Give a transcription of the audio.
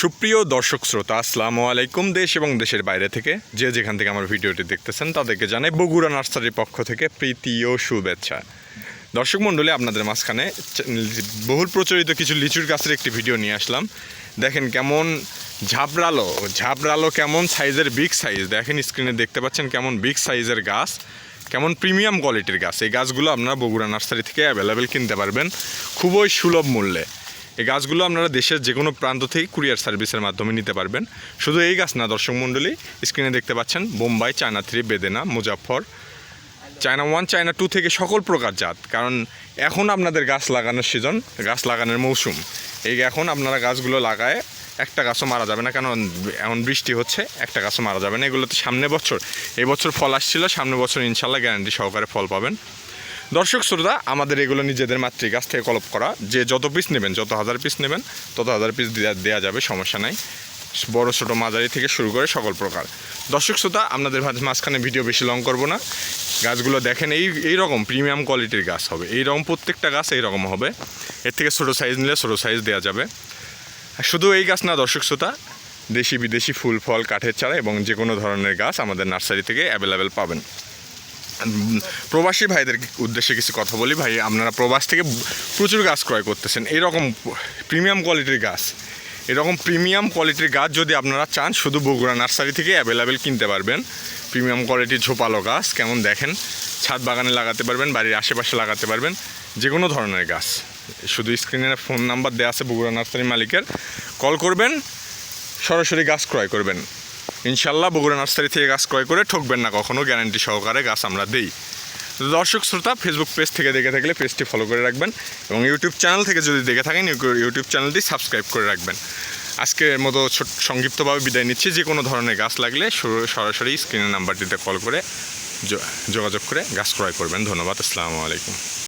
সুপ্রিয় দর্শক শ্রোতা, আসসালামু আলাইকুম দেশ এবং দেশের বাইরে থেকে। যে যেখান থেকে আমার ভিডিওটি দেখতেছেন, তাদেরকে জানাই বগুড়া নার্সারির পক্ষ থেকে প্রীতি ও শুভেচ্ছা। দর্শক মণ্ডলী, আপনাদের মাঝখানে বহুল প্রচলিত কিছু লিচুর গাছের একটি ভিডিও নিয়ে আসলাম। দেখেন কেমন ঝাবড়ালো ঝাবড়ালো কেমন সাইজের, বিগ সাইজ। দেখেন স্ক্রিনে দেখতে পাচ্ছেন কেমন বিগ সাইজের গাছ, কেমন প্রিমিয়াম কোয়ালিটির গাছ। এই গাছগুলো আপনারা বগুড়া নার্সারি থেকে অ্যাভেলেবেল কিনতে পারবেন। খুবই সুলভ মূল্যে। এই গাছগুলো আপনারা দেশের যে কোনো প্রান্ত থেকে কুরিয়ার সার্ভিসের মাধ্যমে নিতে পারবেন। শুধু এই গাছ না, দর্শক মণ্ডলী, স্ক্রিনে দেখতে পাচ্ছেন Bombai, China three, Bedana Muzaffar China one, China two থেকে সকল প্রকার জাত। কারণ এখন আপনাদের গাছ লাগানোর সিজন, গাছ লাগানোর মৌসুম। এই এখন আপনারা গাছগুলো লাগায় একটা গাছও মারা যাবে না, কারণ এখন বৃষ্টি হচ্ছে, একটা গাছও মারা যাবে না। এগুলো তো সামনে বছর, এই বছর ফল আসছিল, সামনে বছর ইনশাল্লাহ গ্যারান্টি সহকারে ফল পাবেন। দর্শক শ্রোতা, আমাদের এগুলো নিজেদের মাতৃ গাছ থেকে কলপ করা। যে যত পিস নেবেন, যত হাজার পিস নেবেন, তত হাজার পিস দেওয়া যাবে, সমস্যা নাই। বড়, ছোটো, মাঝারি থেকে শুরু করে সকল প্রকার। দর্শক শ্রোতা, আপনাদের মাঝখানে ভিডিও বেশি লং করব না। গাছগুলো দেখেন, এই এই রকম প্রিমিয়াম কোয়ালিটির গাছ হবে। এই রকম প্রত্যেকটা গাছ এই রকম হবে। এর থেকে ছোটো সাইজ নিলে ছোটো সাইজ দেওয়া যাবে। শুধু এই গাছ না, দর্শক শ্রোতা দেশি বিদেশি ফুল, ফল, কাঠের চারা এবং যে কোনো ধরনের গাছ আমাদের নার্সারি থেকে অ্যাভেলেবেল পাবেন। প্রবাসী ভাইদের উদ্দেশ্যে কিছু কথা বলি। ভাই, আপনারা প্রবাস থেকে প্রচুর গাছ ক্রয় করতেছেন। এরকম প্রিমিয়াম কোয়ালিটির গাছ। এরকম প্রিমিয়াম কোয়ালিটির গাছ যদি আপনারা চান, শুধু বগুড়া নার্সারি থেকে অ্যাভেলেবেল কিনতে পারবেন। প্রিমিয়াম কোয়ালিটির ঝোপালো গাছ, কেমন দেখেন? ছাদ বাগানে লাগাতে পারবেন, বাড়ির আশেপাশে লাগাতে পারবেন। যে কোনো ধরনের গাছ। শুধু স্ক্রিনে ফোন নাম্বার দেওয়া আছে বগুড়া নার্সারি মালিকের। কল করবেন, সরাসরি গাছ ক্রয় করবেন। ইনশাল্লাহ বগুড়া নার্সারি থেকে গাছ ক্রয় করে ঠকবেন না কখনো, গ্যারান্টি সহকারে গাছ আমরা দেই। দর্শক, শ্রোতা ফেসবুক পেজ থেকে দেখে থাকলে পেজটি ফলো করে রাখবেন এবং ইউটিউব চ্যানেল থেকে যদি দেখে থাকেন, ইউ- ইউটিউব চ্যানেলটি সাবস্ক্রাইব করে রাখবেন। আজকের মতো সংক্ষিপ্তভাবে বিদায় নিচ্ছি। যে কোনো ধরনের গাছ লাগলে সরাসরি স্ক্রিনের নাম্বারটিতে কল করে যোগাযোগ করে গাছ ক্রয় করবেন। ধন্যবাদ, আসসালামু আলাইকুম।